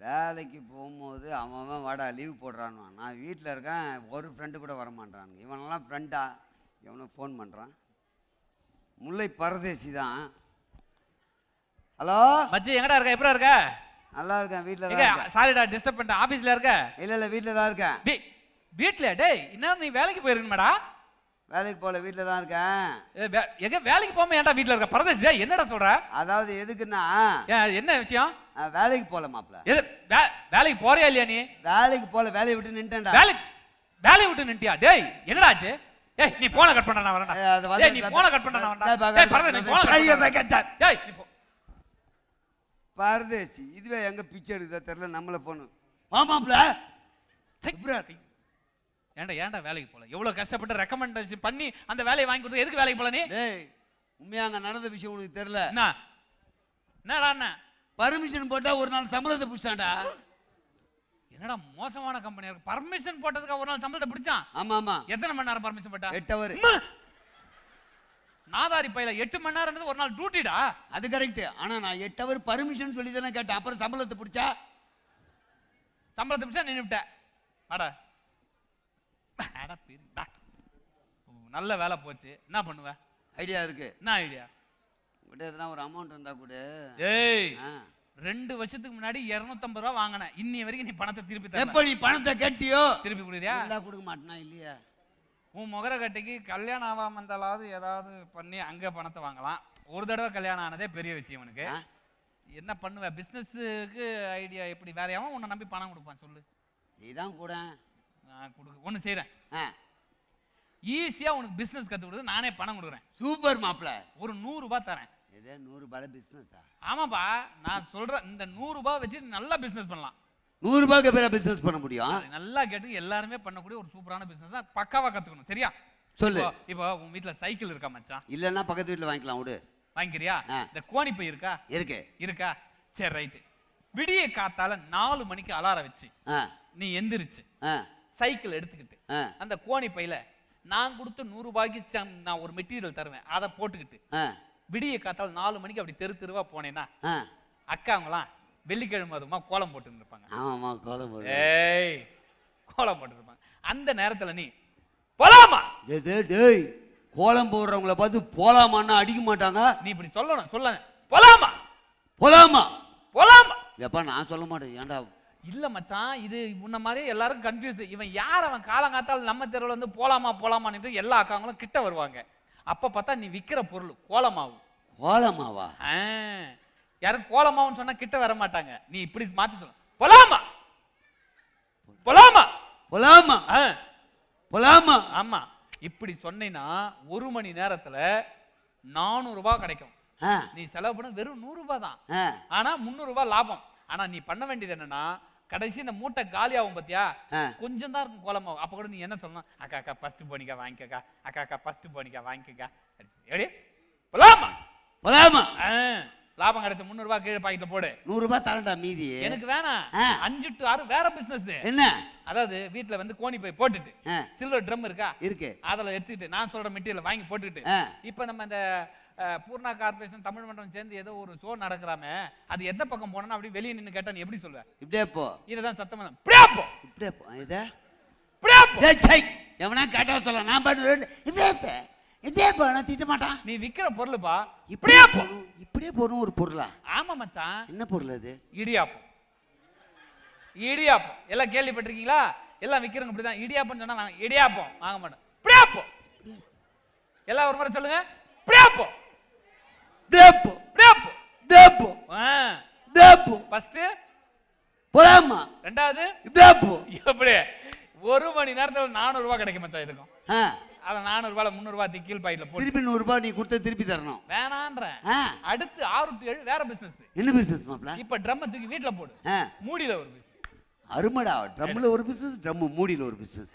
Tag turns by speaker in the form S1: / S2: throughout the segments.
S1: வேலைக்கு போகும்போது அவன் அவன் வாடா லீவ் போடுறான்னு நான் வீட்டில் இருக்கேன் ஒரு ஃப்ரெண்டு கூட வரமாட்டானுங்க. இவனெல்லாம் ஃப்ரெண்டா எவனோ ஃபோன் பண்ணுறான் முல்லை பரதேசி தான். ஹலோ
S2: மச்சி எங்கடா இருக்க? எப்படா இருக்க?
S1: நல்லா இருக்கேன் வீட்டில் தான்
S2: சாரிடா டிஸ்டர்ப் பண்ணிட்டேன். ஆபீஸ்ல இருக்க?
S1: இல்லை இல்லை வீட்டில் தான் இருக்கேன்.
S2: வீ- வீட்ல? டேய் இன்னும் நீ வேலைக்கு போயிருக்கணுமாடா
S1: வேலைக்கு போகல வீட்டில் தான் இருக்கேன்.
S2: எங்க வேலைக்கு போகாம ஏன்டா வீட்ல இருக்க? பரதேசி என்னடா சொல்ற?
S1: அதாவது எதுக்குன்னா
S2: என்ன விஷயம்?
S1: வேலைக்கு போகல மாப்பிள்ள
S2: வேலைக்கு போறியா இல்லையா நீ?
S1: வேலைக்கு போகல வேலையை விட்டு நின்ட்டேன்டா.
S2: வேலைக்கு வேலையை விட்டு நின்ட்டியா? டேய் என்னடா ஆச்சு? ஏய் நீ போன கட் பண்ண நான் வரேன்டா.
S1: ஏய்,
S2: நீ போன கட் பண்ண நான் வரேன்டா.
S1: பா-
S2: டேய் பரதேசி நீ போன
S1: ஐயோ,
S2: கட் பண்ண டேய் நீ
S1: பரதேசி இதுவே எங்க பிச்சை எடுக்குதா தெரியல நம்மள போன
S2: சை. ஏன்டா ஏன்டா வேலைக்கு போல? எவ்வளவு கஷ்டப்பட்டு ரெக்கமெண்டேஷன் பண்ணி அந்த வேலையை வாங்கி கொடுத்து எதுக்கு வேலைக்கு போல நீ?
S1: டேய் உண்மையா அங்க நடந்த விஷயம் உனக்கு தெரியல.
S2: என்ன? என்னடா என்ன?
S1: பர்மிஷன் போட்டா ஒரு நாள் சம்பளத்தை புடிச்சான்டா.
S2: என்னடா மோசமான கம்பெனி இருக்கு. பர்மிஷன் போட்டதுக்கு ஒரு நாள் சம்பளத்தை பிடிச்சான்.
S1: ஆமா ஆமா.
S2: எத்தனை மணி நேரம் பர்மிஷன் போட்டா?
S1: எட்டு அவர்!
S2: நாதாரி பையில எட்டு மணி நேரம் ஒரு நாள் டியூட்டிடா
S1: அது கரெக்ட் ஆனா நான் எட்டு அவர் பர்மிஷன் சொல்லி தானே கேட்டேன். அப்புறம் சம்பளத்தை பிடிச்சா?
S2: சம்பளத்தை பிடிச்சா நின்று விட்ட அட. நல்ல வேலை போச்சு. என்ன பண்ணுவ?
S1: ஐடியா இருக்கு.
S2: என்ன ஐடியா
S1: உங்கள்கிட்ட எதனா ஒரு அமௌண்ட் இருந்தா கூட
S2: ஏய்
S1: ஆ.
S2: ரெண்டு வருஷத்துக்கு முன்னாடி 250 ரூபா வாங்கினேன். இன்னி வரைக்கும் நீ பணத்தை திருப்பி தரல.
S1: எப்ப நீ பணத்தை கட்டியோ?
S2: திருப்பி கொடுக்குறியா?
S1: இருந்தா கொடுக்க மாட்டேனா இல்லையா?
S2: உன் முகர கட்டைக்கு கல்யாணம் ஆகாம இருந்தாலாவது ஏதாவது பண்ணி அங்க பணத்தை வாங்கலாம். ஒரு தடவை கல்யாணம் ஆனதே பெரிய விஷயம் உனக்கு.
S1: ஆ?
S2: என்ன பண்ணுவ? பிசினஸுக்கு ஐடியா எப்படி? வேற எவன் உன்னை நம்பி பணம் கொடுப்பான் சொல்லு.
S1: நீ தான் கூட.
S2: நான் கொடுக்க. ஒன்று செய்கிறேன்
S1: ஆ,
S2: ஈஸியாக உனக்கு பிஸ்னஸ் கற்றுக் கொடுத்து நானே பணம் கொடுக்குறேன்.
S1: சூப்பர் மாப்பிள.
S2: ஒரு நூறுரூபா தரேன்.
S1: இதே நூறு ரூபாய் பிசினஸா
S2: ஆமாப்பா நான் சொல்கிறேன் இந்த நூறுரூபா வச்சு நல்லா பிஸ்னஸ் பண்ணலாம்.
S1: நூறு ரூபாய்க்கு பேர பிசினஸ் பண்ண முடியும்?
S2: நல்லா கேட்டு எல்லாருமே பண்ணக்கூடிய ஒரு சூப்பரான பிஸ்னஸ் தான் பக்காவாக கற்றுக்கணும் சரியா?
S1: சொல்லு.
S2: இப்போ- உன் வீட்டில் சைக்கிள் இருக்கா மச்சான்?
S1: இல்லைன்னா பக்கத்து வீட்டில் வாங்கிக்கலாம் விடு.
S2: வாங்கிக்கிறியா. இந்த கோணி பை இருக்கா?
S1: இருக்கு.
S2: இருக்கா? சரி ரைட்டு விடிய காத்தால நாலு மணிக்கு அலாரம் வச்சு நீ எந்திரிச்சு சைக்கிள் எடுத்துக்கிட்டு அந்த கோணி பையில நான் கொடுத்த நூறு ரூபாய்க்கு நான் ஒரு மெட்டீரியல் தருவேன் அதை போட்டுக்கிட்டு விடிய காத்தால நாலு மணிக்கு அப்படி தெரு தெருவா போனேன்னா அக்காங்களாம் வெள்ளிக்கிழமை அதுமா கோலம் போட்டு இருப்பாங்க
S1: ஆமாம்மா கோலம்
S2: ஏய் கோலம் போட்டு இருப்பாங்க அந்த நேரத்துல நீ போலாமா?
S1: டேய், கோலம் போடுறவங்கள பார்த்து போலாமான்னா அடிக்க மாட்டாங்க.
S2: நீ இப்படி சொல்லணும் சொல்ல. போலாமா?
S1: போலாமா?
S2: போலாமா?
S1: எப்பா நான் சொல்ல மாட்டேன். ஏன்டா?
S2: இல்ல மச்சான் இது முன்ன மாதிரி எல்லாரும் கன்ஃபியூஸ் இவன் யார்? அவன் காலங்காத்தால் நம்ம தெருவில் வந்து போலாமா போலாமான்னு எல்லா அக்காங்களும் கிட்ட வருவாங்க. அப்ப பார்த்தா நீ விக்கிற பொருள் கோலமாவு.
S1: கோலமாவா?
S2: யாரும் கோலமாவுன்னு சொன்னா கிட்ட வர மாட்டாங்க. நீ இப்படி மாத்தி சொல்ல போலாமா? போலாமா?
S1: போலாமா?
S2: ஆ,
S1: போலாமா?
S2: ஆமா. இப்படி சொன்னீன்னா ஒரு மணி நேரத்துல நானூறு ரூபாய் கிடைக்கும். நீ செலவு பண்ண வெறும் நூறு ரூபாய் தான். ஆனா முந்நூறு ரூபாய் லாபம். ஆனா நீ பண்ண வேண்டியது என்னன்னா கடைசி இந்த மூட்டை காலி ஆகும் பாத்தியா. கொஞ்சம் தான் இருக்கும் கோலமாவு அப்ப கூட நீ என்ன சொல்லணும்? அக்கா அக்கா ஃபர்ஸ்ட் போனிக்கா வாங்கிக்கக்கா. அக்கா அக்கா ஃபர்ஸ்ட் போனிக்கா வாங்கிக்கக்கா. எப்படி போலாமா? லாபம் கிடைச்ச முந்நூறு ரூபாய் கீழே பாக்கெட்ல போடு.
S1: நூறு ரூபாய் தரேன்டா மீதி.
S2: எனக்கு வேணாம். அஞ்சு டு ஆறு வேற பிசினஸ்
S1: என்ன?
S2: அதாவது வீட்ல வந்து கோணி போய் போட்டுட்டு. சில்வர் ட்ரம் இருக்கா?
S1: இருக்கு.
S2: அதில் எடுத்துக்கிட்டு நான் சொல்ற மெட்டீரியல் வாங்கி போட்டுக்கிட்டு.
S1: ஆ.
S2: இப்போ நம்ம இந்த பூர்ணா கார்பரேஷன் தமிழ் மன்றம் சேர்ந்து ஏதோ ஒரு ஷோ நடக்கிறாமே அது எந்த பக்கம் போனோம்னா அப்படியே வெளியே நின்னு கேட்டா நீ எப்படி சொல்லுவ
S1: இப்படியே போ
S2: இதை தான் சத்தமா தான். இப்படியே போ
S1: இப்படியே போ இதே. எவனா கேட்டா சொல்ல நான் பாட்டு இப்படியே போ இப்படியே போ நான் திட்ட மாட்டான்
S2: நீ விக்கிற பொருளுப்பா
S1: இப்படியே போகணும் இப்படியே போகணும் ஒரு பொருளா
S2: ஆமா மச்சான்
S1: என்ன பொருள் அது
S2: இடியாப்பம் இடியாப்பம் எல்லாம் கேள்விப்பட்டிருக்கீங்களா எல்லாம் விக்கிறவங்க இப்படிதான் இடியாப்பம் சொன்னா வாங்க இடியாப்பம் வாங்க மாட்டோம் இப்படியே போ எல்லாம் ஒரு முறை சொல்லுங்க இப்படியே போ
S1: இப்படியே போ
S2: இப்படியே போ
S1: இப்படியே போ
S2: ஆ.
S1: இப்படியே போ
S2: ஃபர்ஸ்ட்
S1: போலாமா
S2: ரெண்டாவது.
S1: இப்படியே போ
S2: ஒரு மணி நேரத்துல நானூறு ரூபாய் கிடைக்கும் மச்சான் இதுக்கும்.
S1: ஆ.
S2: அதை நானூறு ரூபாய் முந்நூறு ரூபாய் கீழ் பாக்கெட்ல போட்டு.
S1: திருப்பி நூறு ரூபாய் நீ கொடுத்த திருப்பி தரணும்.
S2: வேணான்றேன்.
S1: ஆ.
S2: அடுத்து ஆறு டு ஏழு வேற பிசினஸ்
S1: என்ன பிசினஸ் மாப்ள
S2: இப்ப ட்ரம் தூக்கி வீட்ல போடு. மூடியில ஒரு பிசினஸ்
S1: அருமடா. ட்ரம்ல ஒரு பிசினஸ் ட்ரம் மூடியில ஒரு பிசினஸ்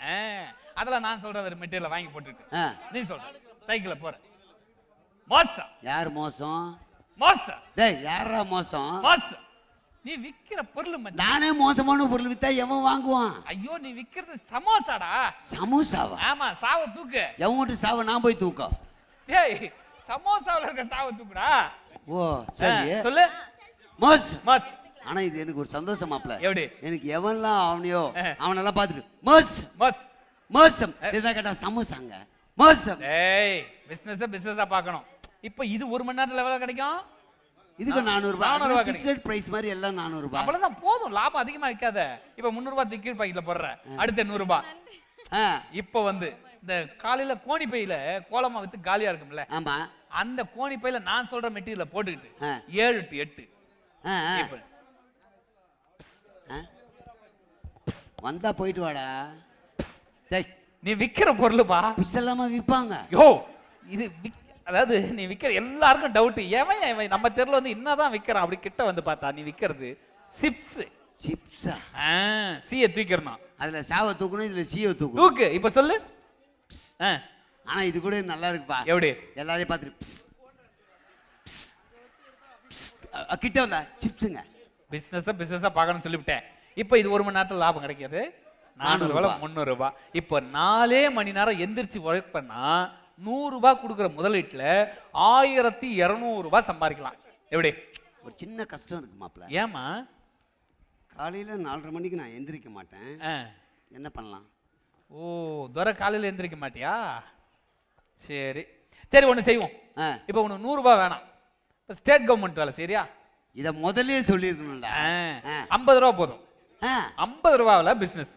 S2: அதுல நான் சொல்ற ஒரு மெட்டீரியல் வாங்கி போட்டுட்டு. நீ சொல்ற. சைக்கிள்ல போற மோசம்.
S1: யார் மோசம்?
S2: மோசம்.
S1: டேய் யாரா மோசம்?
S2: மோசம். நீ விக்கிற பொருள்
S1: நானே மோசமான பொருள் வித்தா எவன் வாங்குவான்?
S2: ஐயோ நீ விக்கிறது சமோசாடா.
S1: சமோசாவா?
S2: ஆமா சாவ தூக்கு.
S1: எவன் வீட்டு சாவை நான் போய் தூக்க?
S2: டேய் சமோசாவுல இருக்க சாவ தூக்குடா.
S1: ஓ சரி.
S2: சொல்லு.
S1: மோசம்.
S2: மோஸ்
S1: ஆனா இது எனக்கு ஒரு சந்தோஷம் மாப்ள.
S2: எப்படி?
S1: எனக்கு எவன்லாம் அவனையோ அவனெல்லாம் பார்த்துட்டு மோசம்.
S2: பஸ்
S1: மோசம். இதான் கேட்டா சமோசாங்க. மோசம்.
S2: ஏய் பிசினஸ் பிசினஸா பார்க்கணும். இப்போ இது ஒரு மணி நேரத்துல எவ்வளவு கிடைக்கும்?
S1: இதுக்கு நானூறு
S2: 400
S1: ரூபாய்.
S2: ரூபாய்
S1: ஃபிக்ஸட் பிரைஸ் மாதிரி எல்லாம் நானூறு ரூபாய்.
S2: அவ்வளவுதான் போதும். லாபம் அதிகமா வைக்காத இப்போ முந்நூறு ரூபாய் திக்கி பாக்கெட்ல போடுற. அடுத்த நூறு ரூபாய்.
S1: ஆ,
S2: இப்போ வந்து இந்த காலையில கோணி பையில கோலமா வித்து காலியா இருக்கும்ல.
S1: ஆமா.
S2: அந்த கோணி பையில நான் சொல்ற மெட்டீரியலை போட்டுக்கிட்டு. ஏழு டு எட்டு.
S1: ஆ. வந்தா போயிட்டு வாடா.
S2: நீ விக்கிற பொருளுப்பா.
S1: பிஸ் எல்லாம விற்பாங்க
S2: யோ. இது விக்- அதாவது நீ விக்கிற எல்லாருக்கும் டவுட் எவன் எவன் நம்ம தெருல வந்து என்னதான் விக்கிறான் அப்படி கிட்ட வந்து பார்த்தா நீ விக்கிறது சிப்ஸ்
S1: சிப்ஸா
S2: சீய தூக்கிறணும்
S1: அதுல சாவை தூக்கணும் இதுல சீவை தூக்கணும்.
S2: தூக்கு இப்ப சொல்லு. ஆ,
S1: ஆனா இது கூட நல்லா இருக்குப்பா.
S2: எப்படி?
S1: எல்லாரையும் பார்த்துட்டு கிட்ட வந்தா சிப்ஸுங்க
S2: பிசினஸ் பிசினஸா பார்க்கணும்னு சொல்லிவிட்டேன். இப்போ இது ஒரு மணி நேரத்துல லாபம் கிடைக்காது. நானூறு ரூபாய்
S1: ரூபாய்.
S2: முந்நூறு ரூபாய். இப்போ நாலே மணி நேரம் எந்திரிச்சு ஒர்க் பண்ணா நூறு ரூபாய் கொடுக்குற முதலீட்டுல ஆயிரத்தி இருநூறு ரூபாய் சம்பாதிக்கலாம். எப்படி?
S1: ஒரு சின்ன கஷ்டம் இருக்கு மாப்ள
S2: ஏமா
S1: காலையில நாலரை மணிக்கு நான் எந்திரிக்க மாட்டேன். என்ன பண்ணலாம்?
S2: ஓ துரை காலையில எந்திரிக்க மாட்டியா? சரி. சரி ஒன்று செய்வோம். இப்போ உனக்கு நூறுரூபா வேணாம். இப்போ ஸ்டேட் கவர்மெண்ட் வேலை சரியா
S1: இத முதல்லயே சொல்லியிருக்கணும்ல.
S2: ஐம்பது ரூபா போதும். ஐம்பது ரூபாவில் பிஸ்னஸ்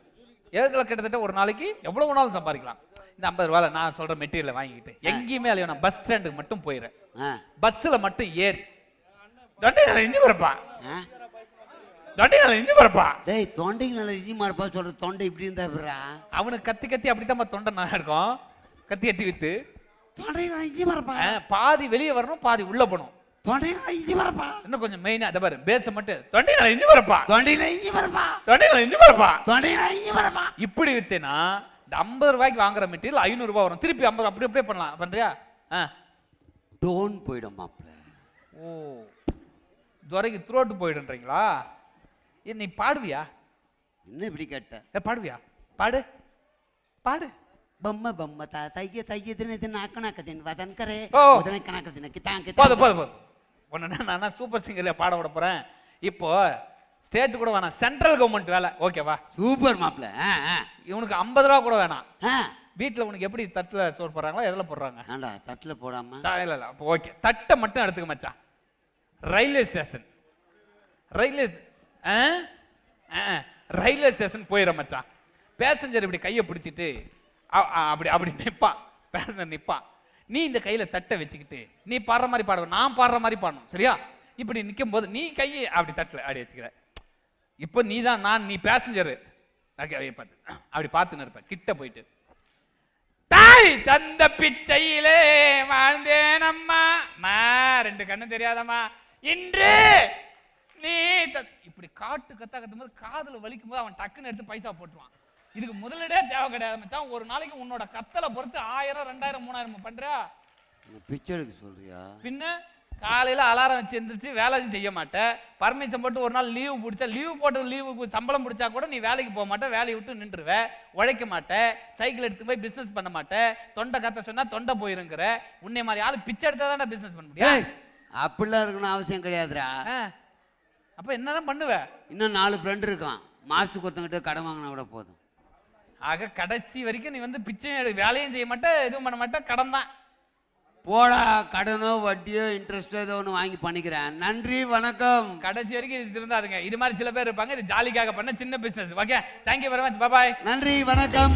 S2: எதுல கிட்டத்தட்ட ஒரு நாளைக்கு எவ்வளோ வேணாலும் சம்பாதிக்கலாம். இந்த ஐம்பது ரூபாவில் நான் சொல்கிற மெட்டீரியலை வாங்கிக்கிட்டு எங்கேயுமே நான் பஸ் ஸ்டாண்டுக்கு மட்டும் போயிடுறேன் பஸ்ஸில் மட்டும் ஏறி. தொண்டை நல்லா இஞ்சி பரப்பா?
S1: ஆ.
S2: தொண்டை நல்லா இஞ்சி பரப்பா?
S1: டேய் தொண்டைக்கு நல்ல இஞ்சி மாறுப்பா சொல்ற தொண்டை இப்படி இருந்தா எப்படிடா?
S2: அவனுக்கு கத்தி கத்தி அப்படித்தான் தொண்டை நல்லா இருக்கும். கத்தி கத்தி வித்து.
S1: தொண்டைக்கு நல்ல இஞ்சி மாறுப்பா
S2: ஆ, பாதி வெளியே வரணும் பாதி உள்ள போகணும்.
S1: தொண்டைக்கு நல்ல இஞ்சி மாறுப்பா
S2: இன்னும் கொஞ்சம் மெயினா அதை பாரு பேச மட்டும். தொண்டை நல்லா இஞ்சி பரப்பா
S1: தொண்டையில இஞ்சி மாறுப்பா
S2: தொண்டை நல்லா இஞ்சி பரப்பா
S1: தொண்டையில இஞ்சி மாறுப்பா
S2: இப்படி வித்தேனா இந்த ஐம்பது ரூபாய்க்கு வாங்குற மெட்டீரியல் ஐநூறு ரூபாய் வரும் திருப்பி ஐம்பது அப்படி அப்படியே பண்ணலாம் பண்றியா ஆ
S1: டோன் போயிடும் மாப்ள
S2: ஓ துரைக்கு த்ரோட்டு போயிடுன்றீங்களா ஏ, நீ பாடுவியா
S1: என்ன இப்படி கேட்ட
S2: ஏ பாடுவியா பாடு பாடு
S1: ಬಮ್ಮ ಬಮ್ಮ ತಾ ತಯ್ಯ ತಯ್ಯ ದಿನ ದಿನ ನಾಕ ನಾಕ ದಿನ ವದನ್ ಕರೆ
S2: ಓ.
S1: ಉದನ ಕನಕ ದಿನ ಕಿತಾಂಕ
S2: போதும் போதும் போதும் உடனே நான் சூப்பர் சிங்கர்ல பாட விட போறேன் இப்போ ஸ்டேட் கூட வேணாம். சென்ட்ரல் கவர்மெண்ட் வேலை. ஓகேவா
S1: சூப்பர் ஆ,
S2: இவனுக்கு ஐம்பது ரூபா கூட வேணாம். வீட்டில் உனக்கு எப்படி தட்டில் சோறு போடுறாங்களா எதில் போடுறாங்க?
S1: ஆண்டா தட்டுல போடாம?
S2: இல்ல இல்ல. அப்போ ஓகே தட்டை மட்டும் எடுத்துக்க மச்சான். Railway station railway railway station போயிட மச்சான். பேசஞ்சர் இப்படி கையை பிடிச்சிட்டு அப்படி அப்படி நிற்பான் பேசஞ்சர் நிற்பான் நீ இந்த கையில தட்டை வச்சுக்கிட்டு நீ பாடுற மாதிரி பாடுவ நான் பாடுற மாதிரி பாடணும். சரியா? இப்படி நிற்கும் போது நீ கையை அப்படி தட்டில் அப்படி வச்சுக்கிற. இப்போ நீ தான் நான் நீ பேசஞ்சரு பார்த்து அப்படி பார்த்துன்னு இருப்பேன். கிட்ட போயிட்டு. தாய் தந்த பிச்சையிலே வாழ்ந்தேன் அம்மா. மா ரெண்டு கண்ணு தெரியாதம்மா. இன்று நீ இப்படி காட்டு கத்தா கத்தும் போது காதுல வலிக்கும் போது அவன் டக்குன்னு எடுத்து பைசா போட்டுருவான். இதுக்கு முதலிடே தேவை கிடையாது மச்சான். ஒரு நாளைக்கு உன்னோட கத்தலை பொறுத்து ஆயிரம் ரெண்டாயிரம் மூணாயிரம் பண்றியா?
S1: பிச்சை எடுக்க சொல்றியா?
S2: பின்ன காலையில அலாரம் வச்சு எந்திரிச்சு வேலை செய்ய மாட்டேன் பர்மிஷன் போட்டு ஒரு நாள் லீவு பிடிச்சா லீவு போட்டு லீவு சம்பளம் பிடிச்சா கூட நீ வேலைக்கு போக மாட்டே வேலையை விட்டு நின்றுவ உழைக்க மாட்டே. சைக்கிள் எடுத்து போய் பிசினஸ் பண்ண மாட்டே. தொண்டை கத்த சொன்னா தொண்டை போயிருங்கிற. உன்னை மாதிரி ஆளு பிச்சை எடுத்தா தானே பிசினஸ் பண்ண முடியும்.
S1: அப்படிலாம் இருக்கணும் அவசியம் கிடையாதுடா.
S2: அப்ப என்னதான் பண்ணுவ?
S1: இன்னும் நாலு ஃப்ரெண்ட் இருக்கான். மாசத்துக்கு ஒருத்தங்கிட்ட கடன் வாங்கினா கூட போதும்.
S2: ஆக கடைசி வரைக்கும் நீ வந்து பிச்சையும் வேலையும் செய்ய மாட்டே எதுவும் பண்ண மாட்டே கடன் தான்.
S1: போடா கடனோ வட்டியோ இன்ட்ரெஸ்டோ ஏதோ ஒன்று வாங்கி பண்ணிக்கிறேன். நன்றி வணக்கம்.
S2: கடைசி வரைக்கும் இது இருந்தாதுங்க. இது மாதிரி சில பேர் இருப்பாங்க இது ஜாலிக்காக பண்ண சின்ன business okay thank you very much bye
S1: நன்றி வணக்கம்.